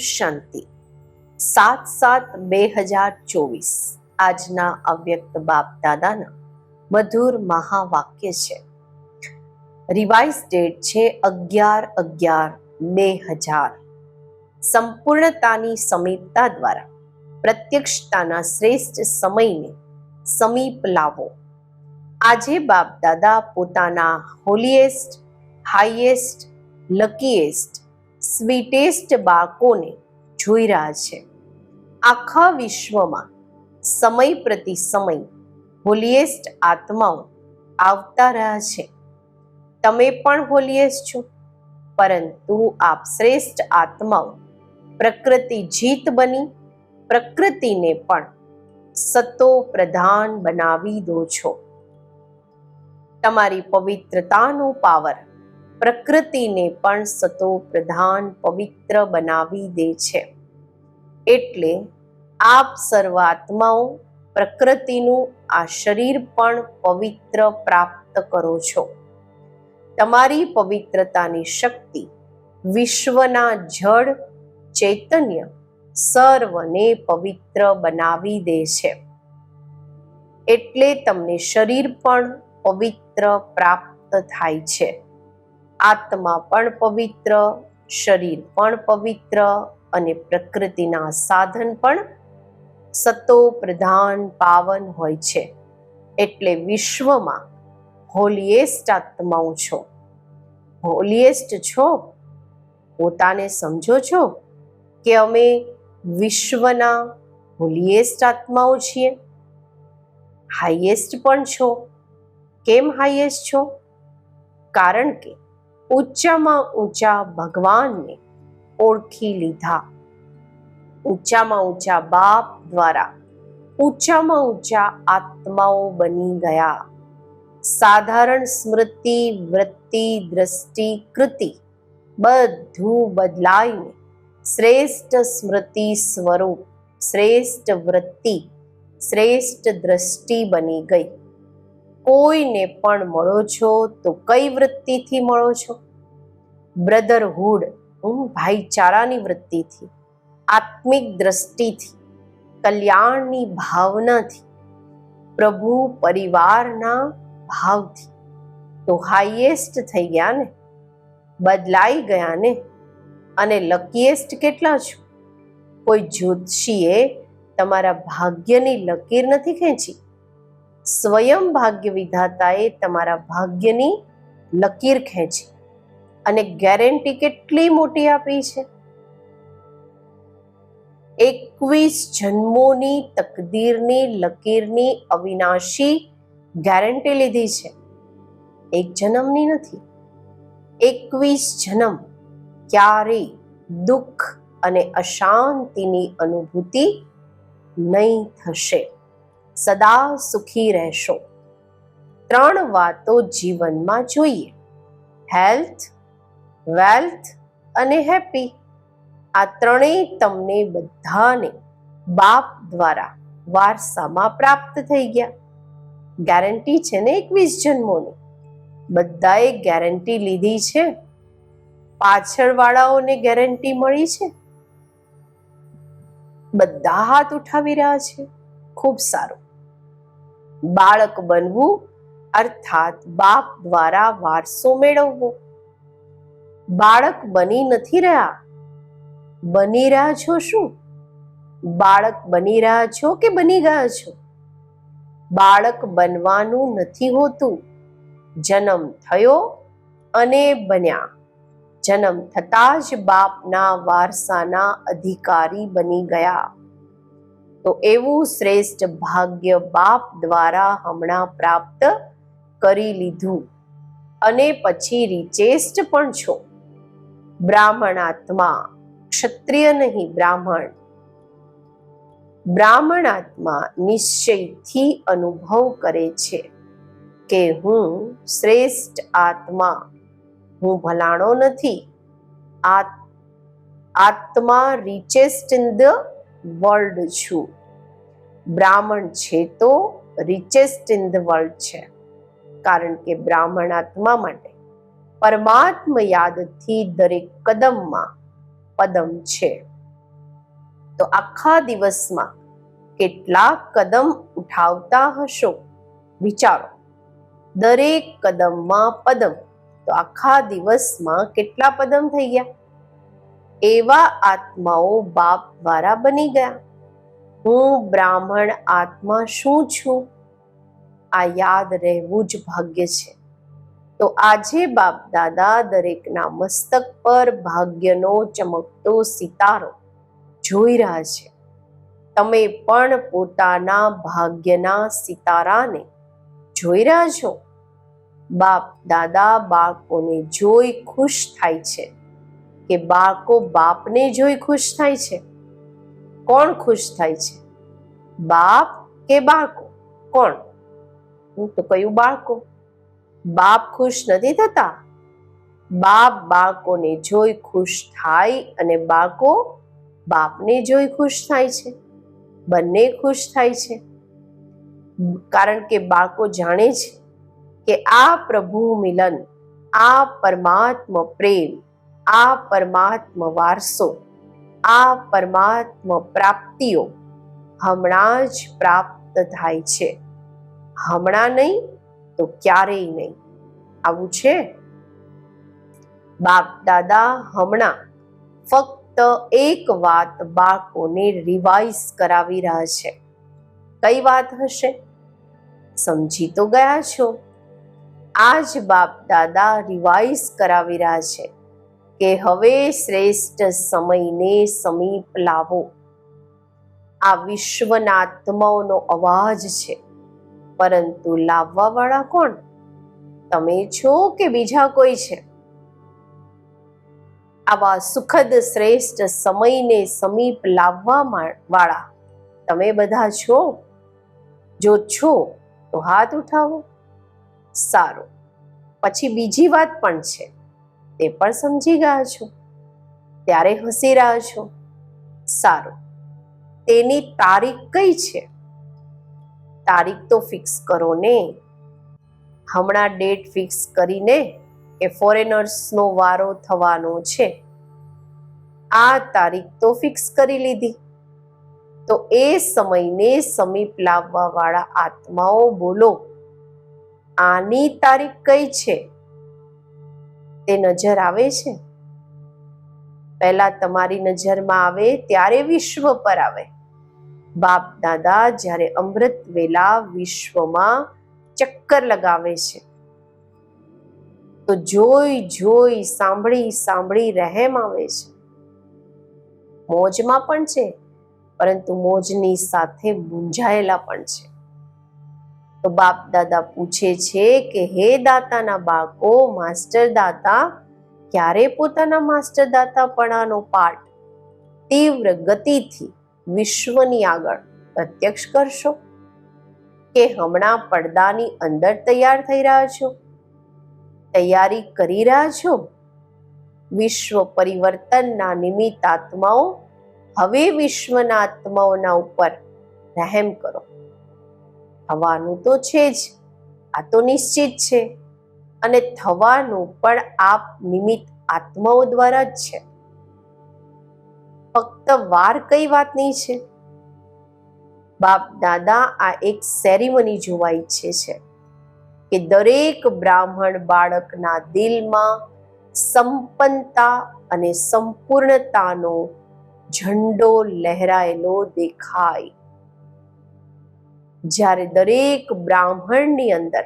શાંતિ. સાત સાત બે હજાર ચોવીસ. આજના અવ્યક્ત બાપ દાદાના મધુર મહાવાક્ય છે. રિવાઇઝ ડેટ છે અગિયાર અગિયાર બે હજાર. સંપૂર્ણતાની સમીપતા દ્વારા પ્રત્યક્ષતાના શ્રેષ્ઠ સમયને સમીપ લાવો. આજે બાપ દાદા પોતાના હોલીએસ્ટ હાઈએસ્ટ લકીએસ્ટ સ્વીટેસ્ટ બાળકોને જોઈ રહ્યા છે. આખા વિશ્વમાં સમય પ્રતિ સમય હોલીએસ્ટ આત્માઓ આવતા રહ્યા છે. તમે પણ હોલીએસ્ટ છો, પરંતુ આપ શ્રેષ્ઠ આત્માઓ પ્રકૃતિ જીત બની, પ્રકૃતિને પણ સતો પ્રધાન બનાવી દો છો. તમારી પવિત્રતાનો પાવર પ્રકૃતિને પણ સતો પ્રધાન પવિત્ર બનાવી દે છે. એટલે આપ સર્વાત્માઓ પ્રકૃતિનું આ શરીર પણ પવિત્ર પ્રાપ્ત કરો છો. તમારી પવિત્રતાની શક્તિ વિશ્વના જળ ચૈતન્ય સર્વને પવિત્ર બનાવી દે છે. એટલે તમને શરીર પણ પવિત્ર પ્રાપ્ત થાય છે. આત્મા પણ પવિત્ર, શરીર પણ પવિત્ર અને પ્રકૃતિના સાધન પણ સતો પ્રધાન પાવન હોય છે. એટલે વિશ્વમાં હોલીએસ્ટ આત્માઓ છો. હોલીએસ્ટ છો? પોતાને સમજો છો કે અમે વિશ્વના હોલીએસ્ટ આત્માઓ છીએ? હાઈએસ્ટ પણ છો. કેમ હાઈએસ્ટ છો? કારણ કે ઊંચામાં ઊંચા ભગવાનને ઓળખી લીધા. ઊંચામાં ઊંચા બાપ દ્વારા ઊંચામાં ઊંચા આત્માઓ બની ગયા. સાધારણ સ્મૃતિ, વૃત્તિ, દ્રષ્ટિ, કૃતિ બધું બદલાઈને શ્રેષ્ઠ સ્મૃતિ સ્વરૂપ, શ્રેષ્ઠ વૃત્તિ, શ્રેષ્ઠ દ્રષ્ટિ બની ગઈ. કોઈને પણ મળો છો તો કઈ વૃત્તિથી મળો છો? બ્રધરહુડ, હું ભાઈચારાની વૃત્તિથી, આત્મિક દ્રષ્ટિથી, કલ્યાણની ભાવનાથી, પ્રભુ પરિવારના ભાવથી. તો હાઈએસ્ટ થઈ ગયા ને? બદલાઈ ગયા ને? અને લકીએસ્ટ કેટલા છો? કોઈ જ્યોતિષીએ તમારા ભાગ્યની લકીર નથી ખેંચી? સ્વયં ભાગ્ય વિધાતાએ તમારા ભાગ્યની લકીર ખેંચી અને ગેરંટી કેટલી મોટી આપી છે? એકવીસ જન્મોની તકદીરની લકીરની અવિનાશી ગેરંટી લીધી છે. એક જન્મની નથી. એકવીસ જન્મ ક્યારેય દુઃખ અને અશાંતિની અનુભૂતિ નહીં થશે. સદા સુખી રહેશો. ત્રણ વાતો જીવનમાં જોઈએ. હેલ્થ વેલ્થ અને હેપી આ ત્રણેય તમને બધાને બાપ દ્વારા વારસામાં પ્રાપ્ત થઈ ગયા. ગેરંટી છે ને એકવીસ જન્મોની? બધાએ ગેરંટી લીધી છે? પાછળવાળાઓને ગેરંટી મળી છે? બધા હાથ ઉઠાવી રહ્યા છે? ખૂબ સારું. બાળક બનવું, અર્થાત બાપ દ્વારા વારસો મેળવવો. બાળક બની નથી રહ્યા. બની રહ્યા છો શું? બાળક બની રહ્યા છો કે બની ગયા છો? બાળક બનવાનું નથી હોતું. જન્મ થયો અને બન્યા. જન્મ થતા જ બાપના વારસાના અધિકારી બની ગયા. તો એવું શ્રેષ્ઠ ભાગ્ય બાપ દ્વારા હમણાં પ્રાપ્ત કરી લીધું. અને પછી રિચેસ્ટ પણ છો. બ્રાહ્મણ આત્મા ક્ષત્રિય નહીં, બ્રાહ્મણ. બ્રાહ્મણ આત્મા નિશ્ચયથી અનુભવ કરે છે કે હું શ્રેષ્ઠ આત્મા, હું ભલાણો નથી. આત્મા રિચેસ્ટ ઇન ધ વર્લ્ડ છું. બ્રાહ્મણ છે તો રિચેસ્ટ ઇન ધ વર્લ્ડ છે. કારણ કે બ્રાહ્મણ આત્મા માટે પરમાત્મ યાદથી દરેક કદમમાં પદમ છે. તો આખા દિવસમાં કેટલા કદમ ઉઠાવતા હશો? વિચારો. દરેક કદમમાં પદમ. તો આખા દિવસમાં કેટલા પદમ થઈ ગયા? એવા આત્માઓ બાપ દ્વારા બની ગયા. હું બ્રાહ્મણ આત્મા શું છું? આ યાદ રહેવું જ ભાગ્ય છે. તો આજે બાપ દાદા દરેકના મસ્તક પર ભાગ્યનો ચમકતો સિતારો જોઈ રહ્યા છે. તમે પણ પોતાના ભાગ્યના સિતારાને જોઈ રહ્યા છો? બાપ દાદા બાળકોને જોઈ ખુશ થાય છે. કે બાળકો બાપને જોઈ ખુશ થાય છે? કોણ ખુશ થાય છે? બાપ કે બાળકો? કોણ? હું તો કયું બાળકો. બાપ ખુશ નથી થતા? બાપ બાળકોને જોઈ ખુશ થાય અને બાળકો બાપને જોઈ ખુશ થાય છે. બંને ખુશ થાય છે. કારણ કે બાળકો જાણે છે કે આ પ્રભુ મિલન, આ પરમાત્મા પ્રેમ આ પરમાત્મ વારસો, આ પરમાત્મ પ્રાપ્તિઓ હમણાં જ પ્રાપ્ત થાય છે. હમણાં નહીં તો ક્યારેય નહીં. આવું છે? બાપ દાદા હમણાં ફક્ત એક વાત બાળકોને રિવાઇઝ કરાવી રહ્યા છે. કઈ વાત હશે? સમજી તો ગયા છો. આજ બાપ દાદા રિવાઇઝ કરાવી રહ્યા છે. કે હવે શ્રેષ્ઠ સમયને સમીપ લાવો. આ વિશ્વના આત્માઓનો અવાજ છે. પરંતુ લાવવા વાળા કોણ? તમે છો કે બીજા કોઈ છે? આવા સુખદ શ્રેષ્ઠ સમયને સમીપ લાવવા વાળા, તમે બધા છો? જો છો, તો હાથ ઉઠાવો. સારું. પછી બીજી વાત પણ છે. તે પણ સમજી ગયા છો. ત્યારે હસી રહ્યા છો. સારું. તેની તારીખ કઈ છે? તારીખ તો ફિક્સ કરો ને. હમણાં ડેટ ફિક્સ કરીને એ ફોરેનર્સનો વારો થવાનો છે. આ તારીખ તો ફિક્સ કરી લીધી. તો એ સમયને સમીપ લાવવા વાળા આત્માઓ બોલો, આની તારીખ કઈ છે? તે નજર આવે છે? પહેલા તમારી નજરમાં આવે, ત્યારે વિશ્વ પર આવે. બાપ દાદા જ્યારે અમૃત વેલા વિશ્વમાં ચક્કર લગાવે છે. તો જોઈ જોઈ, સાંભળી સાંભળી રહેમ આવે છે. મોજમાં પણ છે, પરંતુ મોજની સાથે મૂંઝાયેલા પણ છે. તો બાપ દાદા પૂછે છે કે, હે દાતાના બાળકો માસ્ટર દાતા ક્યારે પોતાના માસ્ટર દાતાપણાનો પાઠ તીવ્ર ગતિથી વિશ્વની આગળ પ્રત્યક્ષ કરશો કે હમણાં પડદાની અંદર તૈયાર થઈ રહ્યા છો? તૈયારી કરી રહ્યા છો? વિશ્વ પરિવર્તનના નિમિત્ત આત્માઓ હવે વિશ્વના આત્માઓના ઉપર રહેમ કરો. થવાનું તો છે જ, આ તો નિશ્ચિત છે. અને થવાનું પણ આપ નિમિત્ત આત્માઓ દ્વારા જ છે. ફક્ત વાર કઈ વાતની છે. બાપ દાદા, આ એક સેરેમની જોવા ઈચ્છે છે કે દરેક બ્રાહ્મણ બાળકના દિલમાં સંપન્નતા અને સંપૂર્ણતાનો ઝંડો લહેરાયેલો દેખાય. જ્યારે દરેક બ્રાહ્મણની અંદર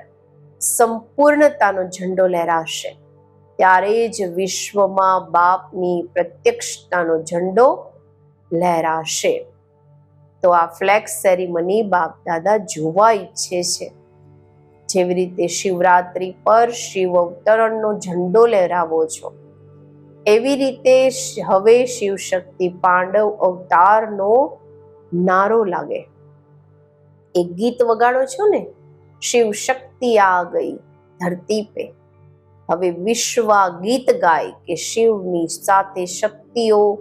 સંપૂર્ણતાનો ઝંડો લહેરાશે, ત્યારે જ વિશ્વમાં બાપની પ્રત્યક્ષતાનો ઝંડો લહેરાશે. તો આ ફ્લેક્સ સેરેમની બાપ દાદા જોવા ઈચ્છે છે. જેવી રીતે શિવરાત્રી પર શિવ અવતરણનો ઝંડો લહેરાવો છો, એવી રીતે હવે શિવ શક્તિ પાંડવ અવતારનો નારો લાગે. એક ગીત વગાડો છો ને, શિવ શક્તિ આ ગઈ ધરતી પે હવે વિશ્વ ગીત ગાય કે શિવની સાથે શક્તિઓ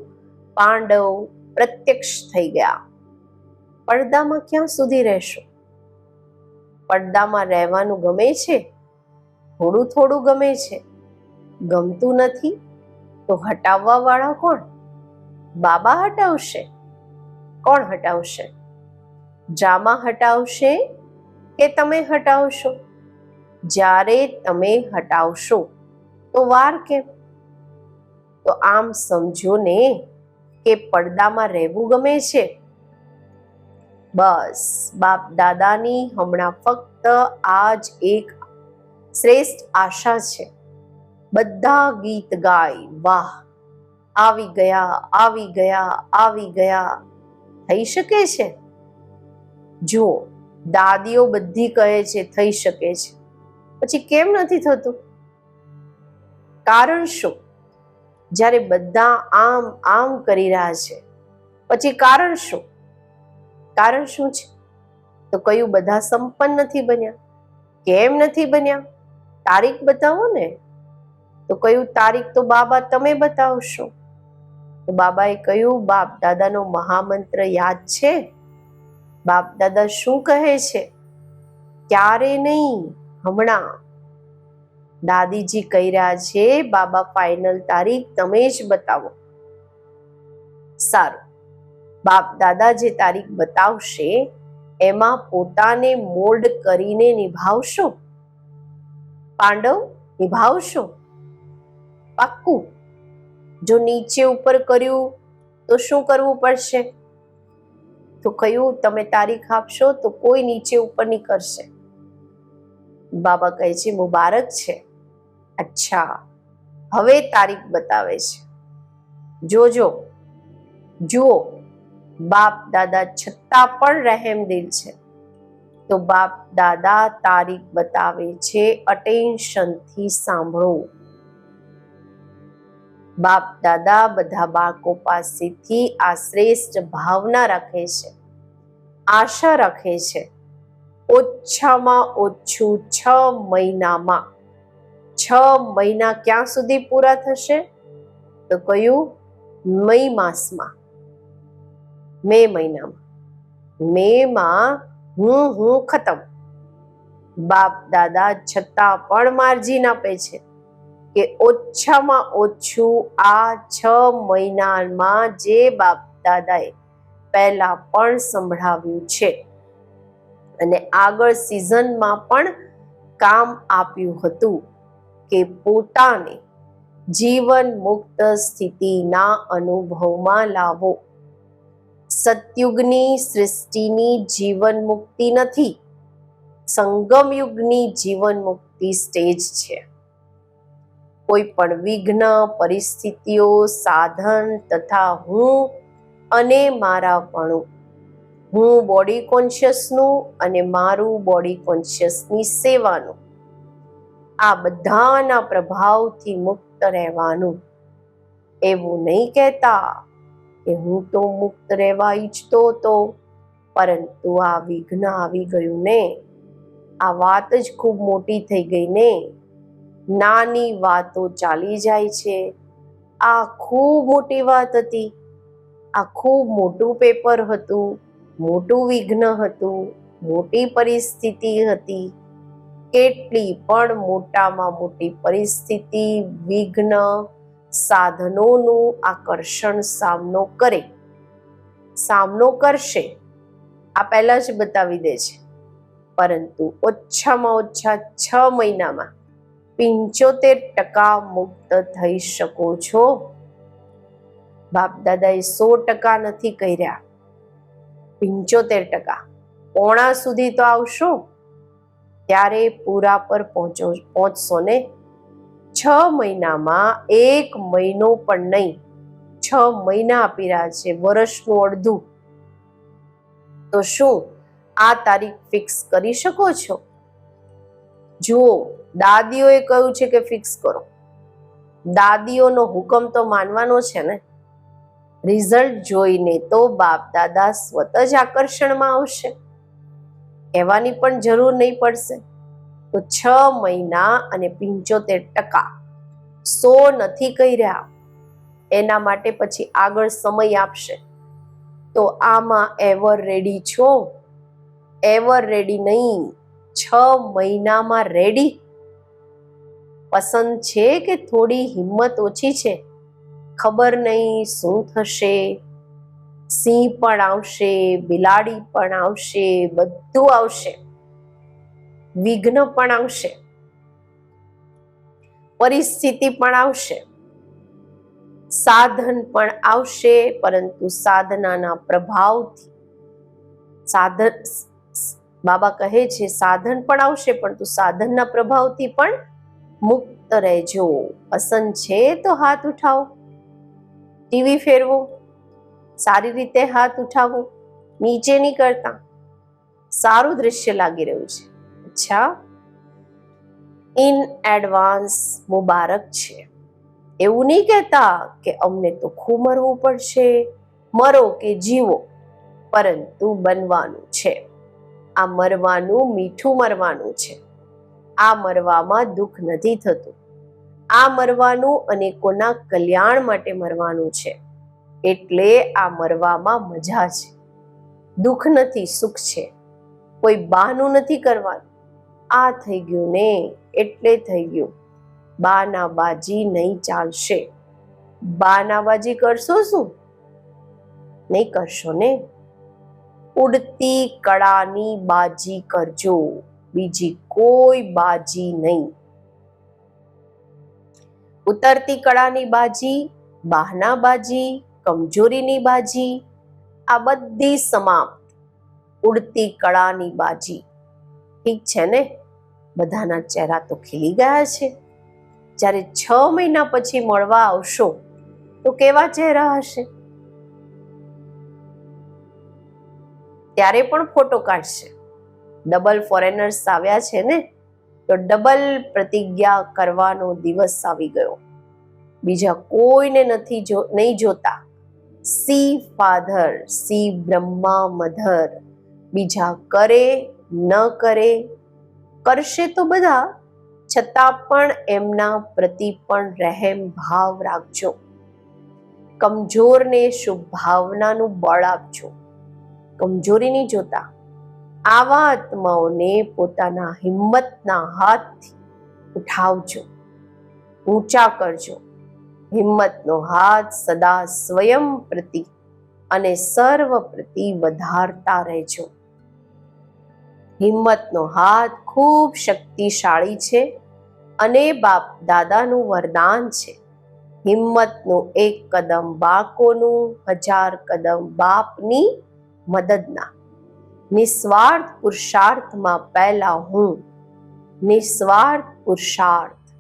પાંડવ પ્રત્યક્ષ થઈ ગયા. પડદામાં ક્યાં સુધી રહેશો? પડદામાં રહેવાનું ગમે છે? થોડું થોડું ગમે છે. ગમતું નથી? તો હટાવવા વાળા કોણ? બાબા હટાવશે. કોણ હટાવશે? ડ્રામા હટાવશે કે તમે હટાવશો? જ્યારે તમે હટાવશો, તો વાર કેમ? તો આમ સમજો ને કે પડદામાં રહેવું ગમે છે? બસ, બાપ દાદાની હમણાં ફક્ત આ જ એક શ્રેષ્ઠ આશા છે. બધા ગીત ગાય, વાહ, આવી ગયા આવી ગયા આવી ગયા. થઈ શકે છે? જુઓ દાદીઓ બધી કહે છે, થઈ શકે છે. પછી કેમ નથી થતું? કારણ શું? જ્યારે બધા આમ આમ કરી રહ્યા છે, પછી કારણ શું? કારણ શું છે? તો કયું બધા સંપન્ન નથી બન્યા? કેમ નથી બન્યા? તારીખ બતાવો ને. તો કયું તારીખ તો બાબા તમે બતાવશો? તો બાબાએ કહ્યું, બાપ, દાદાનો મહામંત્ર યાદ છે? બાપ દાદા શું કહે છે? ક્યારે નહીં, હમણાં. દાદીજી કહી રહ્યા છે, બાબા ફાઇનલ તારીખ તમે જ બતાવો. સારું. બાપ દાદા જે તારીખ બતાવશે, એમાં પોતાને મોલ્ડ કરીને નિભાવશો? પાંડવ, નિભાવશો? પાક્કું. જો નીચે ઉપર કર્યું, તો શું કરવું પડશે? તો કયું તમે તારીખ આપશો તો કોઈ નીચે ઉપર નહીં કરશે. બાબા કહે છે, મુબારક છે. અચ્છા. હવે તારીખ બતાવે છે. જોજો. જુઓ. બાપ, દાદા છતાં પણ રહેમદિલ છે. તો બાપ, દાદા તારીખ બતાવે છે અટેન્શનથી સાંભળો. બાપ દાદા બધા બાળકો પાસેથી આ શ્રેષ્ઠ ભાવના રાખે છે, આશા રાખે છે. ઓછામાં ઓછું છ મહિનામાં, છ મહિના ક્યાં સુધી પૂરા થશે? તો કયું? મે માસમાં. મે મહિનામાં. મેમાં હું હું ખતમ. બાપ દાદા છતાં પણ માર્જિન આપે છે. કે ઓછામાં ઓછું આ છ મહિનામાં જે બાપ દાદાએ પહેલા પણ સંભળાવ્યું છે. અને આગળ સિઝનમાં પણ કામ આપ્યું હતું કે પોતાને જીવન મુક્ત સ્થિતિના અનુભવમાં લાવો. સતયુગની સૃષ્ટિની જીવન મુક્તિ નથી, સંગમયુગની જીવન મુક્તિ સ્ટેજ છે. કોઈ પણ વિઘ્ન, પરિસ્થિતિઓ, સાધન તથા હું અને મારા પણ હું બોડી કોન્શિયસનું અને મારું બોડી કોન્શિયસની સેવાનું. આ બધાના પ્રભાવથી મુક્ત રહેવાનું. એવું નહીં કહેતા કે હું તો મુક્ત રહેવા ઈચ્છતો હતો પરંતુ આ વિઘ્ન આવી ગયું ને. આ વાત જ ખૂબ મોટી થઈ ગઈ ને. નાની વાતો ચાલી જાય છે. આ ખૂબ મોટી વાત હતી. આ ખૂબ મોટું પેપર હતું, મોટું વિઘ્ન હતું, મોટી પરિસ્થિતિ હતી. કેટલી પણ મોટામાં મોટી પરિસ્થિતિ, વિઘ્ન સાધનોનું આકર્ષણ સામનો કરે. સામનો કરશે. આ પહેલા જ બતાવી દે છે. પરંતુ ઓછામાં ઓછા છ મહિનામાં પિંચોતેર ટકા મુક્ત થઈ શકો છો. બાપ દાદાએ સો ટકા નથી કર્યા. પિંચોતેર ટકા. પોણા સુધી તો આવશો. ત્યારે પૂરા પર પહોંચો, પહોંચશો ને? છ મહિનામાં એક મહિનો પણ નહીં. છ મહિના આપી રહ્યા છે, વર્ષનું અડધું. તો શું આ તારીખ ફિક્સ કરી શકો છો? જુઓ, દાદીઓએ કહ્યું છે કે ફિક્સ કરો. દાદીઓનો હુકમ તો માનવાનો છે ને? રિઝલ્ટ જોઈને તો બાપ દાદા સ્વત જ આકર્ષણમાં આવશે. કહેવાની પણ જરૂર નહીં પડશે. તો છ મહિના અને પંચોતેર ટકા સો નથી કહી રહ્યા. એના માટે પછી આગળ સમય આપશે. તો આમાં એવર રેડી છો? એવર રેડી નહીં. છ મહિનામાં રેડી પસંદ છે કે થોડી હિંમત ઓછી છે? ખબર નહીં શું થશે? સિંહ પણ આવશે, બિલાડી પણ આવશે, બધું આવશે. વિઘ્ન પણ આવશે. પરિસ્થિતિ પણ આવશે. સાધન પણ આવશે, પરંતુ સાધનાના પ્રભાવથી. સાધન બાબા કહે છે, સાધન પણ આવશે પણ તું સાધનના પ્રભાવથી પણ મુક્ત રહેજો. પસંદ છે તો હાથ ઉઠાવો. ટીવી ફેરવો. સારી રીતે હાથ ઉઠાવો. નીચે નહીં કરતા સારું દ્રશ્ય લાગી રહ્યું છે. અચ્છા. ઇન એડવાન્સ મુબારક છે. એવું નહીં કહેતા કે અમને તો ખૂબ મરવું પડશે. મરો કે જીવો. પરંતુ બનવાનું છે. આ મરવાનું, મીઠું મરવાનું છે. આ મરવામાં દુઃખ નથી થતું. આ મરવાનું અનેકોના કલ્યાણ માટે મરવાનું છે, એટલે આ મરવામાં મજા છે. દુઃખ નથી, સુખ છે. કોઈ બાનું નથી કરવાનું. આ થઈ ગયું ને, એટલે થઈ ગયું. બાના બાજી નહીં ચાલશે. બાના બાજી કરશો શું? નહીં કરશો ને? ઉડતી કળાની બાજી કરજો. બીજી કોઈ બાજી નહીં. ઉતરતી કળાની બાજી, બહાના બાજી, કમજોરીની બાજી, આ બધી સમાપ્ત. ઉડતી કળાની બાજી. ઠીક છે ને? બધાના ચહેરા તો ખીલી ગયા છે. જ્યારે છ મહિના પછી મળવા આવશો, તો કેવા ચહેરા હશે? ત્યારે પણ ફોટો કાઢશે. ડબલ ફોરેનર્સ આવ્યા છે ને, તો ડબલ પ્રતિજ્ઞા કરવાનો દિવસ આવી ગયો. બીજા કોઈને નથી જો, નહીં જોતા. See father see Brahma mother. બીજા કરે, ન કરે, કરશે તો બધા. છતાં પણ એમના પ્રતિ પણ રહેમ ભાવ રાખજો. કમજોરને શુભ ભાવનાનું બળ આપજો. કમજોરી નહીં જોતા. આવા આત્માઓને પોતાના હિંમતના હાથથી ઉઠાવજો. ઊંચા કરજો. હિંમતનો હાથ સદા સ્વયં પ્રતિ અને સર્વ પ્રતિ વધારતા રહેજો. હિંમતનો હાથ ખૂબ શક્તિશાળી છે અને બાપ દાદાનું વરદાન છે. હિંમતનું એક કદમ બાકોનું, હજાર કદમ બાપની મદદના. નિસ્વાર્થ પુરુષાર્થમાં પહેલા હું. નિસ્વાર્થ પુરુષાર્થ.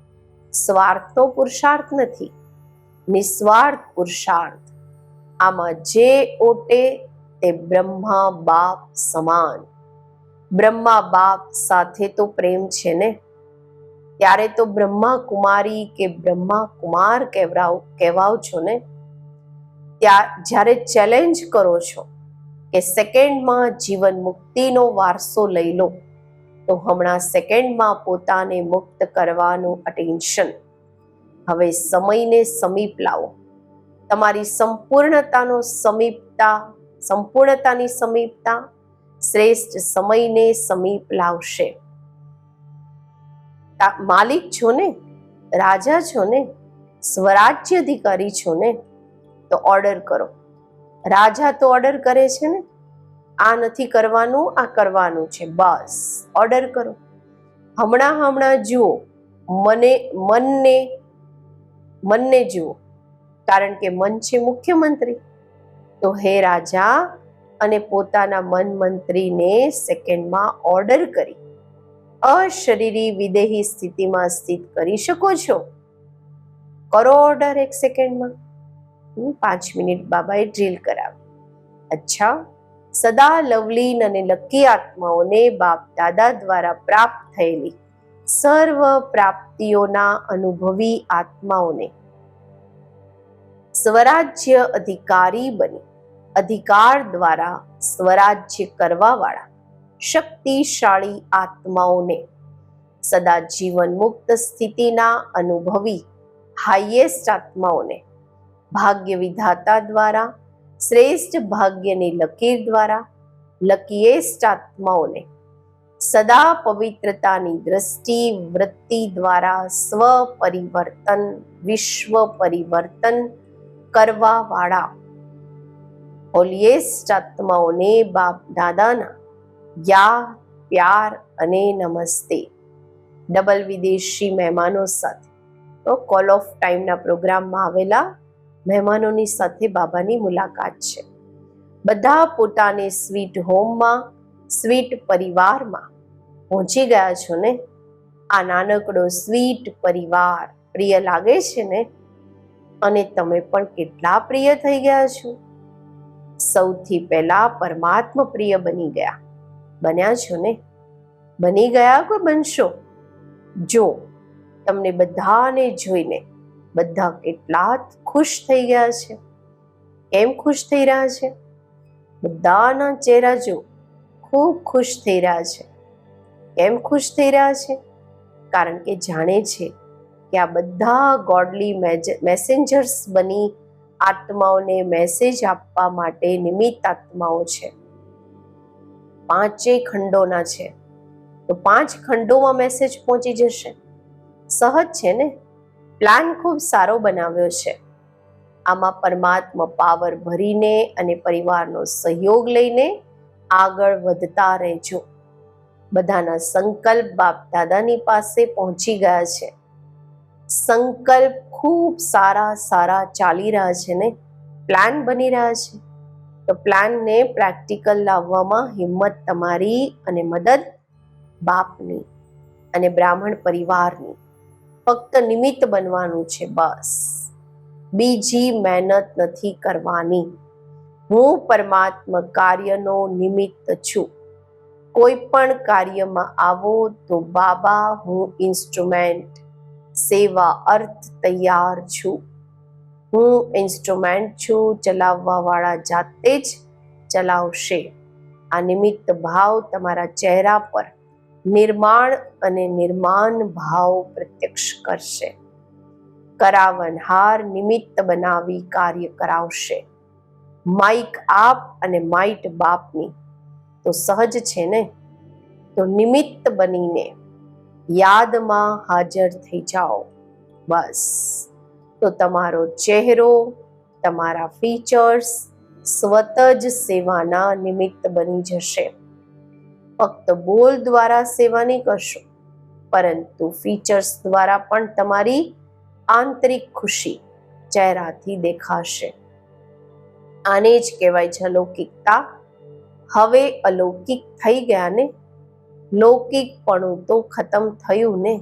સ્વાર્થનો પુરુષાર્થ નથી. નિસ્વાર્થ પુરુષાર્થ. આમાં જે ઓટે તે બ્રહ્મા બાપ સમાન. બ્રહ્મા બાપ સાથે તો પ્રેમ છે ને? ત્યારે તો બ્રહ્મા કુમારી કે બ્રહ્મા કુમાર કહેવાવ કહેવાવ છો ને? ત્યાં જ્યારે ચેલેન્જ કરો છો કે સેકન્ડમાં જીવન મુક્તિનો વારસો લઈ લો. તો હમણાં સેકન્ડમાં પોતાને મુક્ત કરવાનું અટેન્શન હવે સમયને સમીપ લાવો. તમારી સંપૂર્ણતાનો સમીપતા, સંપૂર્ણતાની સમીપતા શ્રેષ્ઠ સમયને સમીપ લાવશે. માલિક છો ને? રાજા છો ને? સ્વરાજ્ય અધિકારી છો ને? તો ઓર્ડર કરો. રાજા તો ઓર્ડર કરે છે ને? આ નથી કરવાનું, આ કરવાનું છે. બસ ઓર્ડર કરો. હમણાં હમણાં જુઓ. મને, મનને મનને જુઓ. કારણ કે મન છે મુખ્યમંત્રી. તો હે રાજા, અને પોતાના મન મંત્રીને સેકન્ડમાં ઓર્ડર કરી. અશરીરી વિદેહી સ્થિતિમાં સ્થિત કરી શકો છો. કરો ઓર્ડર એક સેકન્ડમાં હમ, પાંચ મિનિટ બાબાએ ડ્રીલ કરાવી. અચ્છા સદા લવલીન અને લકી આત્માઓને બાપ દાદા દ્વારા પ્રાપ્ત થયેલી સર્વ પ્રાપ્તિઓના અનુભવી આત્માઓને સ્વરાજ્ય અધિકારી બની. અધિકાર દ્વારા સ્વરાજ્ય કરવાવાળા શક્તિશાળી આત્માઓને સદા જીવન મુક્ત સ્થિતિના અનુભવી હાઈએસ્ટ આત્માઓને ભાગ્ય વિધાતા દ્વારા, શ્રેષ્ઠ ભાગ્યની લકીર દ્વારા લકીએષ્ટ આત્માઓને સદા પવિત્રતાની દ્રષ્ટિ વૃત્તિ દ્વારા સ્વ પરિવર્તન વિશ્વ પરિવર્તન કરવા વાળા હોલિયેસ્ટ આત્માઓને બાપ દાદાના યા, પ્યાર અને નમસ્તે. ડબલ વિદેશી મહેમાનો સાથે. તો કોલ ઓફ ટાઈમના પ્રોગ્રામમાં આવેલા મહેમાનોની સાથે બાબાની મુલાકાત છે. બધા પોતાને સ્વીટ હોમમાં, સ્વીટ પરિવારમાં પહોંચી ગયા છો ને? આ નાનકડો સ્વીટ પરિવાર પ્રિય લાગે છે ને? અને તમે પણ કેટલા પ્રિય થઈ ગયા છો? સૌથી પહેલા પરમાત્મા પ્રિય બની ગયા. બન્યા છો ને? બની ગયા કે બનશો? જો, તમને બધાને જોઈને બધા કેટલા ખુશ થઈ ગયા છે. કેમ ખુશ થઈ રહ્યા છે? બધાના ચહેરા જો ખૂબ ખુશ થઈ રહ્યા છે. કેમ ખુશ થઈ રહ્યા છે? કારણ કે જાણે છે કે આ બધા ગોડલી મેસેન્જર્સ બની આત્માઓને મેસેજ આપવા માટે નિમિત્ત આત્માઓ છે. પાંચેય ખંડોના છે. તો પાંચ ખંડોમાં મેસેજ પહોંચી જશે. સહજ છે ને? પ્લાન ખૂબ સારો બનાવ્યો છે. આમાં પરમાત્મા પાવર ભરીને અને પરિવારનો સહયોગ લઈને આગળ વધતા રહેજો. બધાના સંકલ્પ બાપ દાદાની પાસે પહોંચી ગયા છે. સંકલ્પ ખૂબ સારા સારા ચાલી રહ્યા છે ને? પ્લાન બની રહ્યા છે. તો પ્લાનને પ્રેક્ટિકલ લાવવામાં હિંમત તમારી અને મદદ બાપની અને બ્રાહ્મણ પરિવારની. ફક્ત નિમિત્ત બનવાનું છે બસ. બીજી મહેનત નથી કરવાની. હું પરમાત્મા કાર્યનો નિમિત્ત છું. કોઈ પણ કાર્યમાં આવો તો બાબા, હું ઇન્સ્ટ્રુમેન્ટ સેવા અર્થ તૈયાર છું. હું ઇન્સ્ટ્રુમેન્ટ છું ચલાવવા વાળા જાતે જ ચલાવશે. આ નિમિત્ત ભાવ તમારા ચહેરા પર નિર્માણ અને નિર્માણ ભાવ પ્રત્યક્ષ કરશે. કરાવનહાર નિમિત્ત બનાવી કાર્ય કરાવશે. માઇક આપ અને માઇટ બાપની. તો સહજ છે ને? તો નિમિત્ત બનીને યાદમાં હાજર થઈ જાઓ. બસ. તો તમારો ચહેરો, તમારા ફીચર્સ સ્વત જ સેવાના નિમિત્ત બની જશે. ફક્ત બોલ દ્વારા સેવા નહીં કરશો, પરંતુ ફીચર્સ દ્વારા પણ તમારી આંતરિક ખુશી ચહેરાથી દેખાશે. આને જ કહેવાય છે અલૌકિકતા. હવે અલૌકિક થઈ ગયા ને લૌકિકપણું તો ખતમ થયું ને.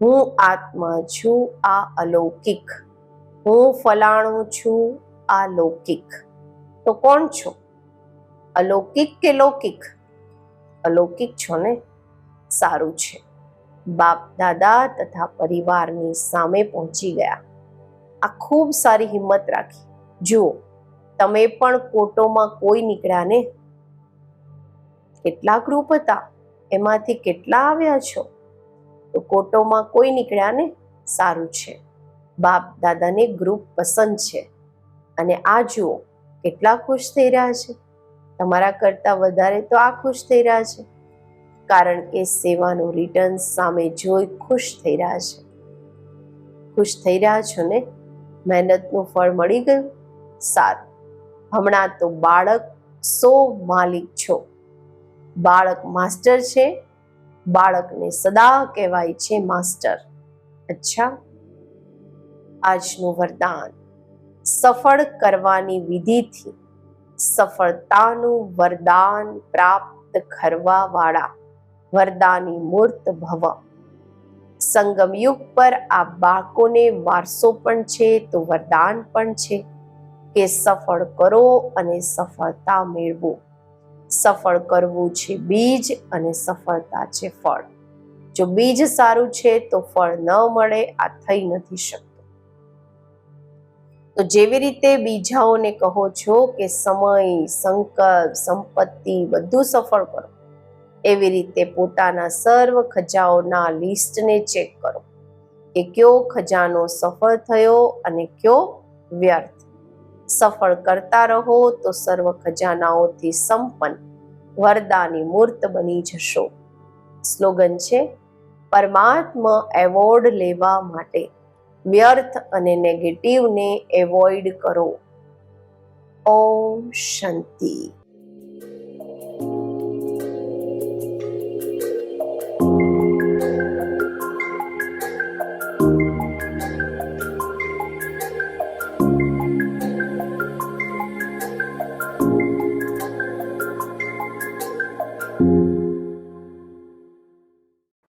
હું આત્મા છું આ અલૌકિક. હું ફલાણું છું આ લૌકિક. તો કોણ છો? અલૌકિક કે લૌકિક? અલૌકિક છો ને? સારું છે. બાપ, દાદા તથા પરિવારની સામે પહોંચી ગયા. આ ખૂબ સારી હિંમત રાખી. જુઓ, તમે પણ કોટોમાં કોઈ નીકળ્યા ને? કેટલા ગ્રુપ હતા? એમાંથી કેટલા આવ્યા છો? તો કોટોમાં કોઈ નીકળ્યા ને? સારું છે. બાપ, દાદાને ગ્રુપ પસંદ છે. અને આ જુઓ, કેટલા ખુશ થઈ રહ્યા છે. તમારા કરતાં વધારે તો આ ખુશ થઈ રહ્યા છે. કારણ કે સેવાનું રિટર્ન સામે જોઈ ખુશ થઈ રહ્યા છે. ખુશ થઈ રહ્યા છો ને? મહેનતનું ફળ મળી ગયું? સારું. હમણાં તો બાળક સો માલિક છો. બાળક માસ્ટર છે. બાળકને સદા કહેવાય છે માસ્ટર. અચ્છા. આજનું વરદાન. સફળ કરવાની વિધિથી સફળતાનું વરદાન પ્રાપ્ત કરવા વાળા વરદાની મૂર્ત ભવ. સંગમયુગ પર આ બાળકોને વારસો પણ છે, તો વરદાન પણ છે કે સફળ કરો અને સફળતા મેળવો. સફળ કરવું છે બીજ અને સફળતા છે ફળ. જો બીજ સારું છે, તો ફળ ન મળે, આ થઈ નથી શકતું. તો જેવી રીતે બીજાઓને કહો છો કે સમય, સંકલ્પ, સંપત્તિ બધું સફળ કરો. એવી રીતે પોતાના સર્વ ખજાઓના લિસ્ટને ચેક કરો કે કયો ખજાનો સફળ થયો અને કયો વ્યર્થ. સફળ કરતા રહો તો સર્વ ખજાનાઓથી સંપન્ન, વરદાની મૂર્ત બની જશો. સ્લોગન છે, પરમાત્મા એવોર્ડ લેવા માટે. વ્યર્થ અને નેગેટિવને એવોઇડ કરો. ઓમ શાંતિ.